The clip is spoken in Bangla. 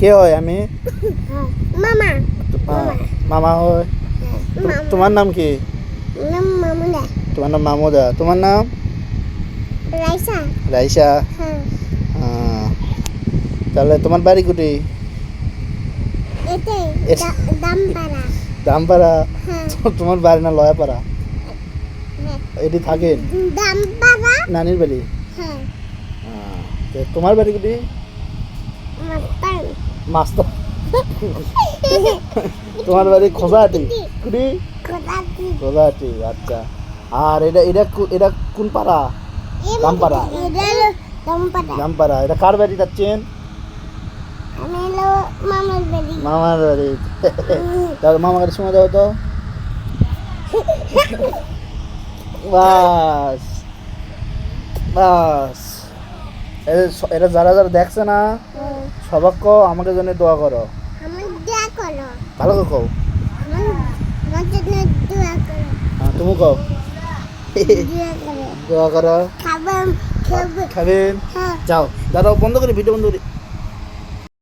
কে হয়? আমি? মামা। মামা। হয়। তোমার নাম কি? তোমার নাম মামুদা। তোমার নাম? রাইসা। রাইসা। হ্যাঁ। তাহলে তোমার বাড়ি কুটি? দামপাড়া। হ্যাঁ। তোমার বাড়ি না লয়াপাড়া? হ্যাঁ। এটি থাকেন নানির বাড়ি? তোমার বাড়ি কুটি? মাস্টার তোমার বাড়ি কোথাকি আচ্ছা। আর এটা এটা এটা কোন পাড়া? দামপাড়া। এটা দামপাড়া। এটা কার বাড়ি যাচ্ছেন মামার বাড়ি। তাহলে বাড়ির সময় দাও তো। বাস। বাস। এরা যারা যারা দেখছে না সবাক আমাকে জন্য দোয়া করো। ভালো করে কও। হ্যাঁ তুমি কও। দোয়া করো। খাবেন। হ্যাঁ। যাও। দাদা বন্ধ করে ভিডিও বন্ধ করে।